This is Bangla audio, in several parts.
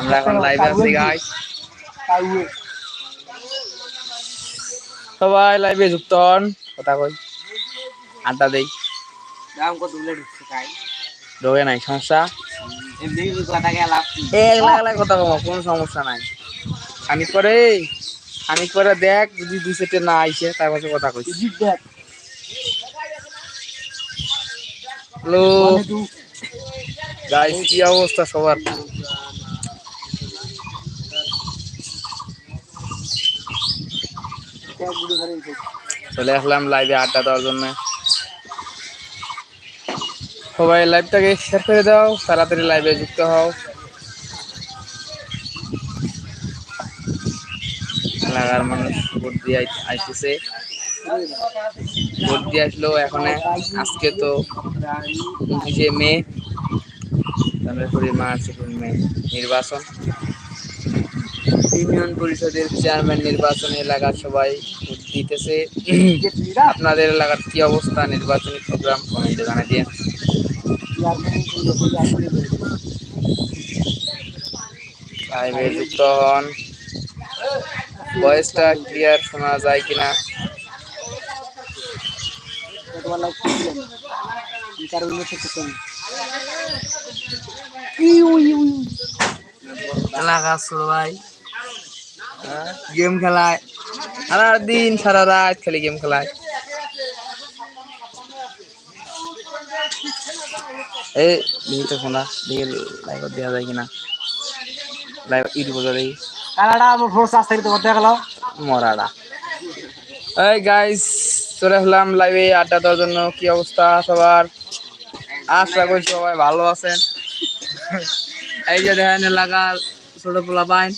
আমরা এখন লাইভে আছি গাইস সবাই লাইভে যুক্ত হন। কথা কই। আড্ডা দেই। দাম কত বলে ঢুকছে খাই ঢোকে নাই সমস্যা? গেলাম একলা একলা কথা কম কোনো সমস্যা নাই। খানিক করে খানিক করে দেখ যদি দুই সেটে না আইসে তার পাশে কথা কইছি হ্যালো। গাইস কি অবস্থা সবার? চলে আসলাম লাইভে আড্ডা দেওয়ার জন্য। সবাই লাইভটাকে শেয়ার করে দাও, তাড়াতাড়ি লাইভে যুক্ত হও। এলাকার মানুষ ভোট দিয়ে আইতেছে। ভোট দিয়ে আসলো এখন। আজকে তো উনত্রিশে মে। তারপরে কুড়ি মার্চ এপ্রিল মে নির্বাচন। ইউনিয়ন পরিষদের চেয়ারম্যান নির্বাচন এলাকার সবাই দিতেছে। আপনাদের এলাকার কি অবস্থা নির্বাচনী প্রোগ্রাম কমেন্টে জানা দিয়ে। লাইভে যুক্ত হন। ভয়েসটা ক্লিয়ার শোনা যায় কিনা? এলাকা সবাই গেম খেলায়। সারা দিন সারা রাত খালি গেম খেলায়। এই শোনা দিকে লাইভ দেওয়া যায় কিনা। লাইভ ইউটিউবে দেখি কানাডা আমার ফোর্স আসতে তো করতে গেল মরাডা এই গাইস চলে আসলাম লাইভে আড্ডা দেওয়ার জন্য। কি অবস্থা সবার? আশা করি সবাই ভালো আছেন। এই যে দেখেন এলাকার ছোট পোলা পাইন।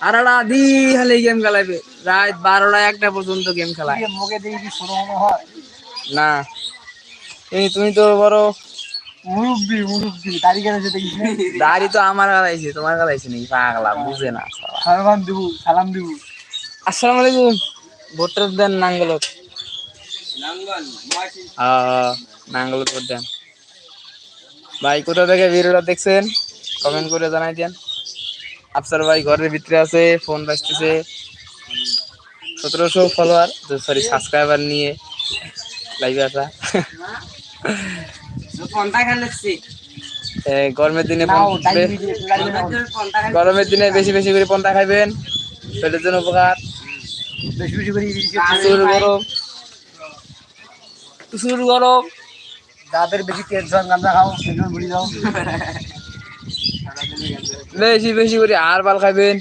আরাডা the game খেলাইবে। রাত বারোটা একটা পর্যন্ত গেম খেলায়। মুখে দিয়ে কি ছোট মনে হয়। না। তুমি তুমি তো বড়। মুরব্বি মুরব্বি দাড়ি কি দাড়ি তো আমার গালাইছে তোমার গালাইছে নাকি? পাগলা বুঝে না সালাম দিব সালাম দিব। আসসালামু আলাইকুম। ভোটার দেন নাঙ্গলত। নাঙ্গলত ভোট দেন। ভাই কোথা থেকে ভিডিওটা দেখছেন? কমেন্ট করে জানাই দেন। আফসার ভাই ঘরের ভিতরে আছে ফোন বাজতেছে। সতেরোশো ফলোয়ার সরি সাবস্ক্রাইবার নিয়ে লাইভে আসা। গরমের দিনে গরমের দিনে বেশি বেশি করে পন্থা খাইবেন শরীরের জন্য উপকার। প্রচুর গরম। প্রচুর গরম। যাদের বেশি টেনশন গাঁজা খাও টেনশন ভুলে যাও। বেশি বেশি করে আর বাল খাইবেন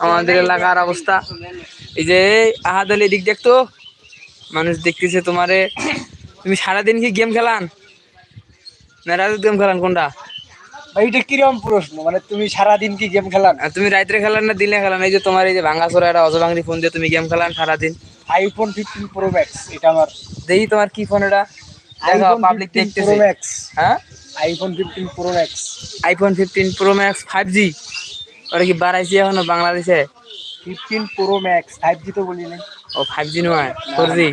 আমাদের এলাকার অবস্থা এই যে আহাদলি দিক দেখতো মানুষ দেখতেছে তোমারে তুমি সারাদিন কি গেম খেলান? না গেম খেলান কোনটা? ভাই এটা কীরকম প্রশ্ন? মানে তুমি সারাদিন কি গেম খেলান তুমি রাত্রে খেলান না দিনে খেলান এই যে তোমার এই যে ভাঙ্গাচোরা একটা অজবাংরি ফোন দিয়ে তুমি গেম খেলান সারাদিন? আইফোন ফিফটিন প্রো ম্যাক্স এটা আমার। দেখি তোমার কি ফোন এটা? দেখো পাবলিক দেখতেছে। ম্যাক্স হ্যাঁ? IPhone fifteen pro max iPhone fifteen pro max five G ওটা কি বাড়াইছে এখনও বাংলাদেশে? Fifteen pro max five G তো বলি নাই। ও ফাইভ জি নয় ফোর জি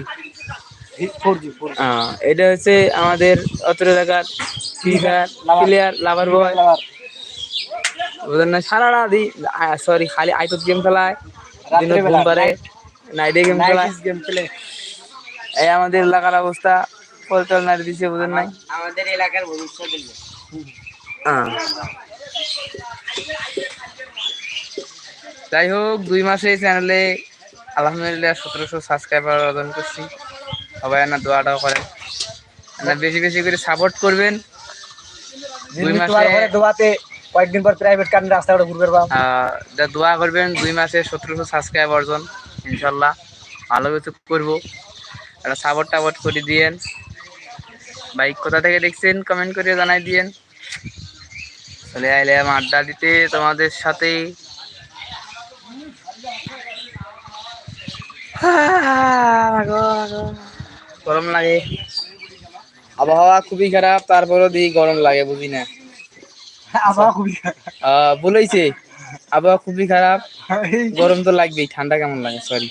এটা হচ্ছে আমাদের অত্র এলাকার free fire. Player lover boy বুঝলেন না সারা রাত সরি খালি আইপদ গেম খেলায় দিনে ঘুম পারে নাইটে গেম খেলায়। গেম প্লে এই আমাদের এলাকার অবস্থা পরিচালনা দিচ্ছে বুঝেন নাই? আমাদের এলাকার ভবিষ্যৎ। যাই হোক দুই মাসে চ্যানেলে আলহামদুলিল্লাহ সতেরোশো সাবস্ক্রাইবার অর্জন করছি। সবাই না দোয়াটাও করেন। না বেশি বেশি করে সাপোর্ট করবেন। দুই মাসে দোয়াতে কয়েকদিন পর প্রাইভেট কারেন্ট রাস্তাটা ঘুরবে যা দোয়া করবেন দুই মাসে সতেরোশো সাবস্ক্রাইব অর্জন ইনশাল্লাহ ভালো কিছু করব। একটা সাপোর্ট টাপোর্ট করে দিয়েন। বাইক কোথা থেকে দেখছেন? কমেন্ট করে জানাই দিয়েন। চলে আইলাম আড্ডা দিতে তোমাদের সাথে গরম লাগে। আবহাওয়া খুবই খারাপ তারপরও দিই গরম লাগে বুঝি না। আবহাওয়া খুবই খারাপ। বলেইছে আবহাওয়া খুবই খারাপ। গরম তো লাগবেই ঠান্ডা কেমন লাগে সরি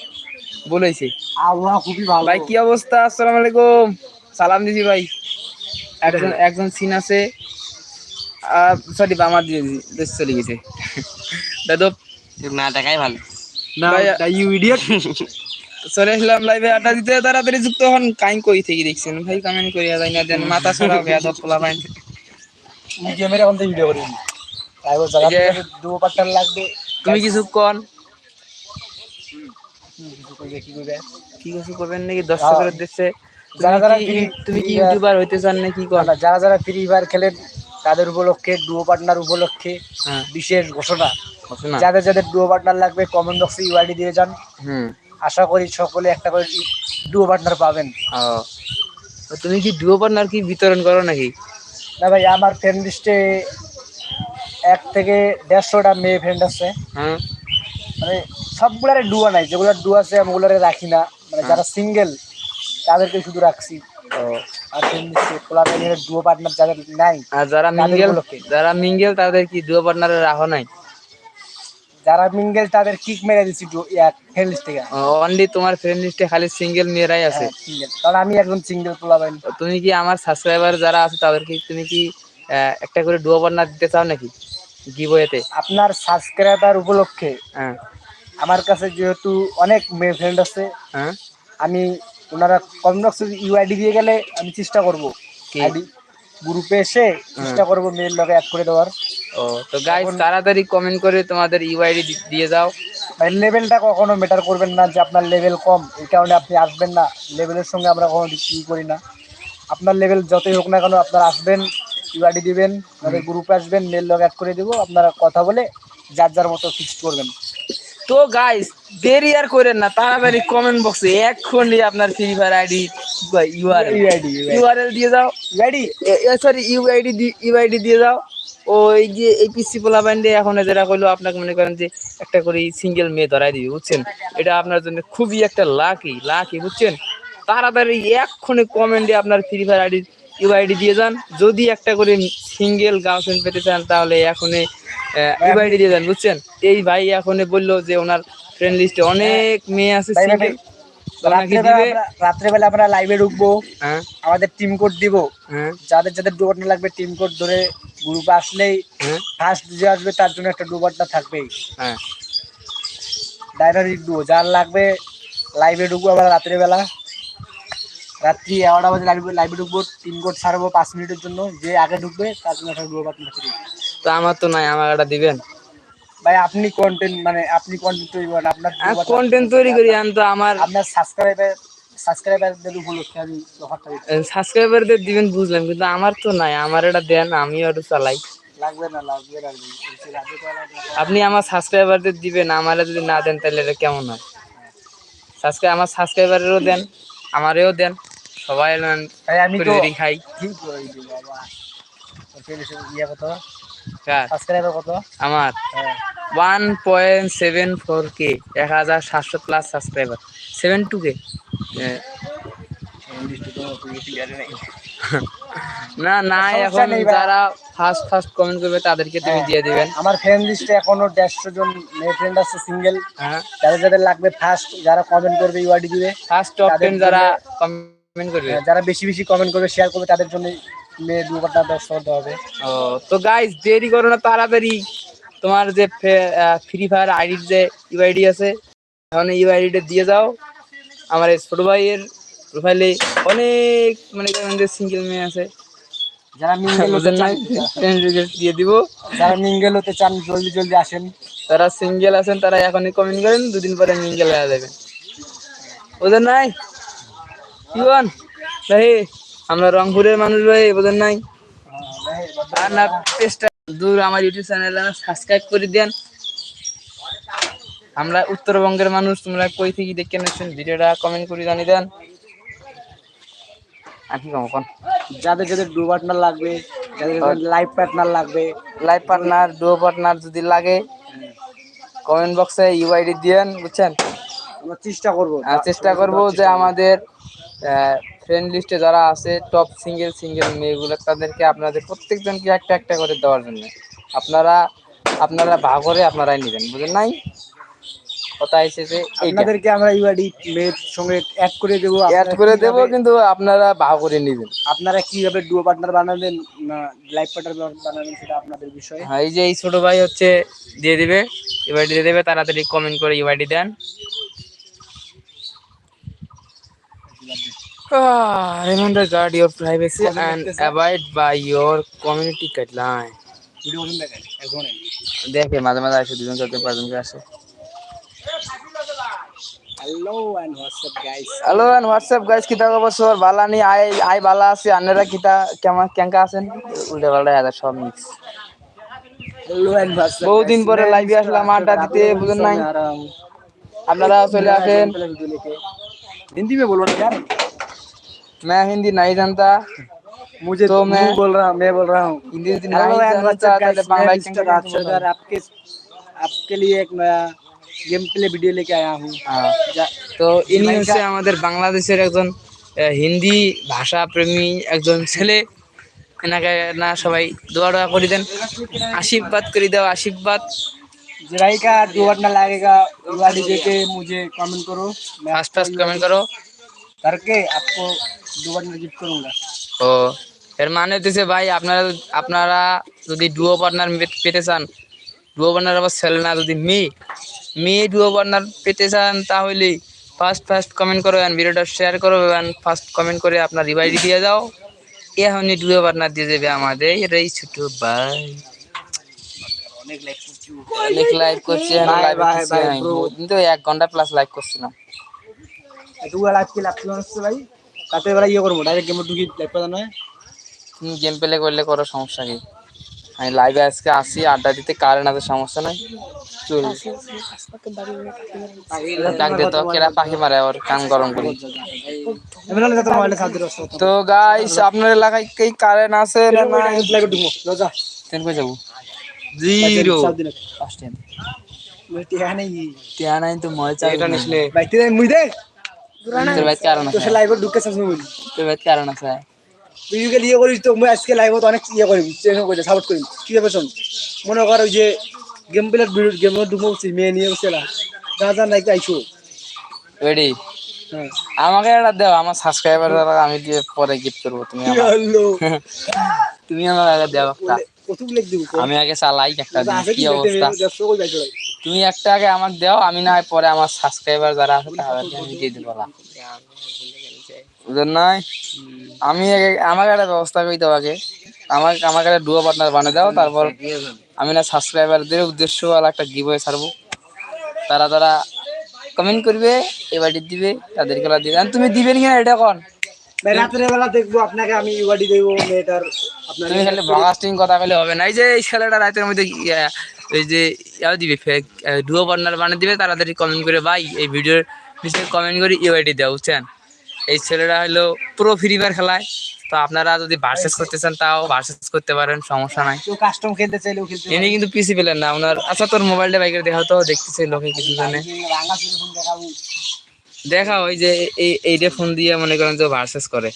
বলেছি আবহাওয়া খুবই ভালো। ভাই কি অবস্থা? আসসালামু আলাইকুম। সালাম দিছি ভাই। একজন একজন সিন আছে। সরি দিছি বেশ চলে গেছে। দাদু। না দেখাই ভালো। না ইউ ইডিয়ট চলে আসলাম লাইভে আড্ডা দিতে তাড়াতাড়ি যুক্ত হন। কাইন কই থেকে দেখছেন? ভাই কমেন্ট করিয়া যাই না দেন। মাথা ছড়া ভেয়া দপ পোলা গেমের এখন থেকে ভিডিও করি তাই বল জায়গা দু পার্টনার লাগবে। তুমি কিছু কন? কি কিছু করবেন নাকি? দর্শকের উদ্দেশ্যে। যারা যারা তুমি কি- ইউটিউবার হইতে চান নাকি কন? যারা যারা ফ্রি ফায়ার খেলেন তাদের উপলক্ষে ডুও পার্টনার উপলক্ষে হ্যাঁ। বিশেষ ঘোষণা। যাদের যাদের ডুও পার্টনার লাগবে কমেন্ট বক্সে ইউআইডি দিয়ে যান। হুম। আশা করি সকলে একটা করে ডুও পার্টনার পাবেন। ও তুমি কি ডুও পার্টনার কি বিতরণ করো নাকি? না ভাই আমার ফ্রেন্ড লিস্টে এক থেকে দেড়শোটা মেয়ে ফ্রেন্ড আছে। হ্যাঁ। মানে সবগুলারে ডুয়া নাই যেগুলো ডুয়া আছে আমি ওগুলারে রাখি না। মানে যারা সিঙ্গেল তাদেরকে শুধু রাখছি। আর পার্টনার যাদের নাই আর যারা মিঙ্গেল যারা মিঙ্গেল তাদের কি ডুও পার্টনারে রাখো নাই? যারা মিঙ্গেল তাদের কিক মেরে দিচ্ছি ফ্রেন্ড লিস্ট থেকে। অনলি তোমার ফ্রেন্ড লিস্টে খালি সিঙ্গেল মেয়েরাই আছে। সিঙ্গেল কারণ আমি একজন সিঙ্গেল পোলা পাইনি তুমি কি আমার সাবস্ক্রাইবার যারা আছে তাদেরকে তুমি কি একটা করে ডুও পার্টনার দিতে চাও নাকি? গিবয়েতে আপনার সাবস্ক্রাইবার উপলক্ষে হ্যাঁ। আমার কাছে যেহেতু অনেক মেয়ে ফ্রেন্ড আছে হ্যাঁ। আমি ওনারা কমনক্স ইউআইডি দিয়ে গেলে আমি চেষ্টা করব। গ্রুপে এসে চেষ্টা করব মেয়ের লগে অ্যাড করে দেওয়ার। ও তো গাইস তাড়াতাড়ি কমেন্ট করে তোমাদের ইউআইডি দিয়ে যাও ভাই লেভেলটা কখনো ম্যাটার করবেন না যে আপনার লেভেল কম। এই কারণে আপনি আসবেন না। লেভেলের সঙ্গে আমরা কখনো ই করি না। আপনার লেভেল যতই হোক না কেন আপনারা আসবেন ইউআইডি দিবেন আমাদের গ্রুপে আসবেন মেল লগ অ্যাড করে দিব আপনারা কথা বলে যার যার মতো ফিক্স করবেন। তো গাইস দেরি আর করেন না তাড়াতাড়ি কমেন্ট বক্সে এক্ষুনি আপনার free fire ID URL URL দিয়ে যাও ইউআইডি সরি ইউআইডি ইউআইডি দিয়ে দাও। ওই যে এই পিসি পোলা ব্যান্ডে এখন এদের কইলো আপনাকে মনে করেন যে একটা করে সিঙ্গেল মেয়ে ধরাই দিবে বুঝছেন? এটা আপনার জন্য খুবই একটা লাকি লাকি বুঝছেন? তাড়াতাড়ি এক্ষুনি কমেন্টে আপনার ফ্রি ফায়ার আইডি ইউআইডি দিয়ে যান। যদি একটা করে সিঙ্গেল গার্লফ্রেন্ড পেতে চান তাহলে এখনই ইউআইডি দিয়ে যান বুঝছেন? এই ভাই এখনই বলল যে ওনার ফ্রেন্ড লিস্টে অনেক মেয়ে আছে সিঙ্গেল রাত্রেবেলা আমরা- লাইভে ঢুকবো। হ্যাঁ। আমাদের টিম কোড দিব। হ্যাঁ। যাদের যাদের ডুবাটনা লাগবে টিম কোড ধরে গ্রুপে আসলেই হ্যাঁ। ফার্স্ট যে আসবে তার জন্য একটা ডুবাটনা থাকবেই। হ্যাঁ। ডাইনারিক ডুবো যার লাগবে লাইভে ঢুকবো আমরা রাত্রেবেলা। রাত্রি এগারোটা বাজে লাইভে লাইভে ঢুকবো টিম কোড ছাড়বো পাঁচ মিনিটের জন্য যে আগে ঢুকবে তার জন্য একটা ডুবাটনা ফ্রি তো আমার তো নাই আমার একটা দিবেন? ভাই আপনি কন্টেন্ট মানে আপনি কন্টেন্ট তৈরি করেন আপনার কন্টেন্ট তৈরি করি আমি তো আমার আপনার সাবস্ক্রাইবার সাবস্ক্রাইবারদের উপলক্ষে আমি অফারটা দিচ্ছি সাবস্ক্রাইবারদের দিবেন বুঝলাম কিন্তু আমার তো নাই আমার এটা দেন আমিও একটু চালাই। লাগবে না লাগবে না। আপনি আমার সাবস্ক্রাইবারদের দিবেন আমারে যদি না দেন তাহলে এটা কেমন হয়? সাবস্ক্রাইব আমার সাবস্ক্রাইবারেরও দেন আমারেও দেন সবাই আমি তো খাই। কি করে দিই বাবা? ইয়ে কত? সাবস্ক্রাইবার কত? আমার? হ্যাঁ। One point seven four K এক হাজার সাতশো plus subscriber seven two K না না এখন যারা ফার্স্ট ফার্স্ট কমেন্ট করবে তাদেরকে তুমি দিয়ে দিবেন। আমার ফ্রেন্ড লিস্টে এখনও দেড়শো জন মেয়ে ফ্রেন্ড আছে সিঙ্গেল হ্যাঁ। যাদের যাদের লাগবে ফার্স্ট যারা কমেন্ট করবে ইউআইডি দিবে ফার্স্ট টপ টেন যারা কমেন্ট করবে। হ্যাঁ, যারা বেশি বেশি কমেন্ট করবে শেয়ার করবে তাদের জন্য মেয়ে দু ঘণ্টা হবে। ও তো গাইস দেরি করো না তাড়াতাড়ি। তোমার যে ফ্রি ফায়ার আইডির যে ইউআইডি আছে এখন ইউআইডিটা দিয়ে যাও। আমার এই ছোট ভাইয়ের প্রোফাইলে অনেক মানে সিঙ্গেল মেয়ে আছে যারা মিঙ্গেল হতে চান দিয়ে দিব। যারা মিঙ্গেল হতে চান জলদি জলদি আসেন। তারা সিঙ্গেল আছেন তারা এখনই কমেন্ট করেন দুদিন পরে মিঙ্গেল হয়ে যাবেন ওদের নাই? কি বল ভাই আমরা রংপুরের মানুষ ভাই ওদের নাই? আর না পেজটা দূর আমার ইউটিউব চ্যানেল সাবস্ক্রাইব করে দেন। আমরা উত্তরবঙ্গের মানুষ তোমরা কই থেকে দেখে নিচ্ছেন ভিডিওটা কমেন্ট করে জানিয়ে দেন। আর কি কম যাদের যাদের ডু পার্টনার লাগবে যাদের লাইভ পার্টনার লাগবে। লাইভ পার্টনার পার্টনার যদি লাগে কমেন্ট বক্সে ইউআইডি দিয়েন বুঝছেন? আমরা চেষ্টা করব। আর চেষ্টা করব যে আমাদের ফ্রেন্ড লিস্টে যারা আছে টপ সিঙ্গেল সিঙ্গেল মেয়েগুলো তাদেরকে আপনাদের প্রত্যেকজনকে একটা একটা করে দেওয়ার জন্য। আপনারা আপনারা ভাগ করে আপনারাই নেবেন বুঝেন নাই? কথা এসেছে এইটা। আপনাদেরকে আমরা ইউআইডি মেয়ের সঙ্গে অ্যাড করে দেবো অ্যাড করে দেবো কিন্তু আপনারা ভাগ করে নেবেন। আপনারা কীভাবে ডুও পার্টনার বানাবেন লাইফ পার্টনার বানাবেন সেটা আপনাদের বিষয়? হ্যাঁ এই যে এই ছোট ভাই হচ্ছে দিয়ে দিবে ইউআইডি দিয়ে দেবে তাড়াতাড়ি কমেন্ট করে ইউআইডি দেন। Ah, remember guard your privacy and abide by your community guideline. দেখে মাঝে মাঝে আসে দুজন চারজন পাঁচজন আসে। Hello and WhatsApp guys hello and WhatsApp guys কিতা খবর সবার? ভালা নি আই আই ভালা আছে আনেরা কিতা কেমন কেঙ্কা আছেন? উল্টা পাল্টা হাজার সব মিক্স বহুদিন পরে লাইভে আসলাম আড্ডা দিতে বুঝুন নাই? আপনারা চলে আসেন। হিন্দি মে বলবেন मैं हिंदी नहीं जानता मुझे तो तो मैं मैं- बोल रहा हूँ मैं बोल रहा हूँ हिंदी हिंदी हेलो नहीं एंड जानता व्हाट्सएप ताहले गाइस बांग्ला मैं केंका मिस्टर केंका राजसरदार आपके आपके लिए एक नया गेम प्ले वीडियो लेके आया हूँ হ্যাঁ। जा- তো ইনি জিমাইকা- হচ্ছে আমাদের বাংলাদেশের একজন আহ, হিন্দি ভাষা প্রেমী একজন ছেলে এনাকে না সবাই দোয়া দোয়া করে দেন আশীর্বাদ করে দাও আশীর্বাদ जिराई का जो ना लगेगा वाली देके मुझे कमेंट करो मैं ফার্স্ট ফার্স্ট কমেন্ট করো करके आपको दो बार गिफ्ट करूंगा ও এর মানে হচ্ছে ভাই আপনারা আপনারা যদি ডুও পার্টনার পেতে চান ডুও পার্টনার আবার ছেলে না যদি মেয়ে মেয়ে ডুও পার্টনার পেতে চান তাহলে ফার্স্ট ফার্স্ট কমেন্ট করো and ভিডিওটা শেয়ার করো এবং ফার্স্ট কমেন্ট করে আপনার রিভাইডি দিয়ে দাও এখনই ডুও পার্টনার দিয়ে দেবে আমাদের এই ছোট ভাই অনেক লাইক করছি অনেক লাইভ করছি Bye, live bye, bye, bro. কিন্তু এক ঘন্টা প্লাস লাইভ করছিলাম দু লাইভ কি লাভ হচ্ছে ভাই। তাতে এবার ইয়ে করব ডাইরেক্ট গেমে ঢুকি লাইভ করা নয় গেম প্লে করলে করো সমস্যা কি? আমি লাইভে আজকে আসি আড্ডা দিতে কারেন্ট আছে সমস্যা নাই। চল ডাক দে তো কেরা পাখি মারে ওর কান গরম করি। তো গাইস আপনার এলাকায় কি কারেন্ট আছে না নাই? তেন কই যাব। জিরো টাইম টিয়া নেই। তিয়া নাই তো মজা এটা নিছলে ভাই তুই মুই দে। তোর লাইভে ঢুকে শেষ তোর কারণ আছে। তুই ইয়ে করিস তো মুই আজকে লাইভে অনেক ইয়ে করি চেঞ্জ করে সাপোর্ট করি কি হবে শোন? মনে কর ওই যে গেম প্লেয়ার ভিডিও গেম ঢুকবো মেয়ে নিয়ে বসেলা যা যা নাকি আইসো রেডি হ্যাঁ। আমাকে এটা দাও আমার সাবস্ক্রাইবার আমি দিয়ে পরে গিফট করব তুমি তুমি আমার আগে দাও একটা। কত আমি আগে চালাই একটা কি অবস্থা। যাইছো তুমি একটা আগে আমার দাও আমি না হয় পরে আমার সাবস্ক্রাইবার যারা আছে তাদেরকে আমি দিয়ে দেবো না। বুঝলেন নাই? আমি আগে- আমাকে একটা ব্যবস্থা করে দাও আগে। আমাকে আমাকে একটা ডুয়ো পার্টনার বানিয়ে দাও তারপর আমি না সাবস্ক্রাইবারদের উদ্দেশ্য আর একটা গিভওয়ে ছাড়বো। তারা তারা কমেন্ট করবে এবার দিবে তাদেরকে দিবে। আর তুমি দিবেন কিনা? এটা কোন? ভাই রাতের বেলা দেখব আপনাকে আমি ইউআইডি দেবো মেয়েটার আপনার তুমি খালি ব্লগাস্টিং কথা বলে হবে না। এই যে এই ছেলেটা রাতের মধ্যে এই যে ইয়া দিবে ফেক ডুয়ো পার্টনার বানিয়ে দিবে তাড়াতাড়ি কমেন্ট করে ভাই এই ভিডিওর নিচে কমেন্ট করে ইউআইডি দেওয়া বুঝছেন? এই ছেলেরা হলো পুরো ফ্রি ফায়ার খেলায়। তো আপনারা যদি ভার্সেস করতে চান তাও ভার্সেস করতে পারেন সমস্যা নাই। কেউ কাস্টম খেলতে চাইলেও খেলতে ইনি কিন্তু পিসি পেলেন না আপনার আচ্ছা তোর মোবাইলটা বাইকের দেখাও তো দেখতেছে লোকে কিছু জানে। দেখা ওই যে এই এইটা ফোন দিয়ে মনে করেন যে ভার্সেস করে।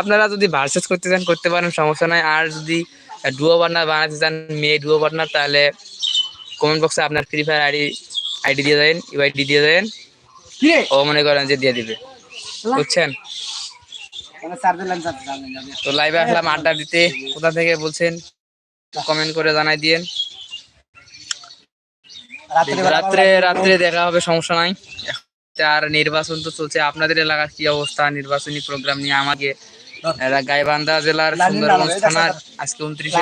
আপনারা যদি ভার্সেস করতে চান করতে পারেন সমস্যা নাই। আর যদি ডুয়ো পার্টনার বানাতে চান মেয়ে ডুয়ো পার্টনার তাহলে কমেন্ট বক্সে আপনার ফ্রি ফায়ার আইডি আইডি দিয়ে দেন ইউআইডি দিয়ে দেন। ও মনে করেন যে দিয়ে দিবে। বুঝছেন? তো লাইভে আসলাম আড্ডা দিতে। কোথা থেকে বলছেন? কমেন্ট করে জানাই দিয়েন। রাত্রে রাত্রে দেখা হবে সমস্যা নাই। আর নির্বাচন তো চলছে। আপনাদের এলাকার কি অবস্থা? নির্বাচনী প্রোগ্রাম নিয়ে আমাকে এরা গাইবান্ধা জেলার সুন্দরগঞ্জ থানার আজকে উনত্রিশে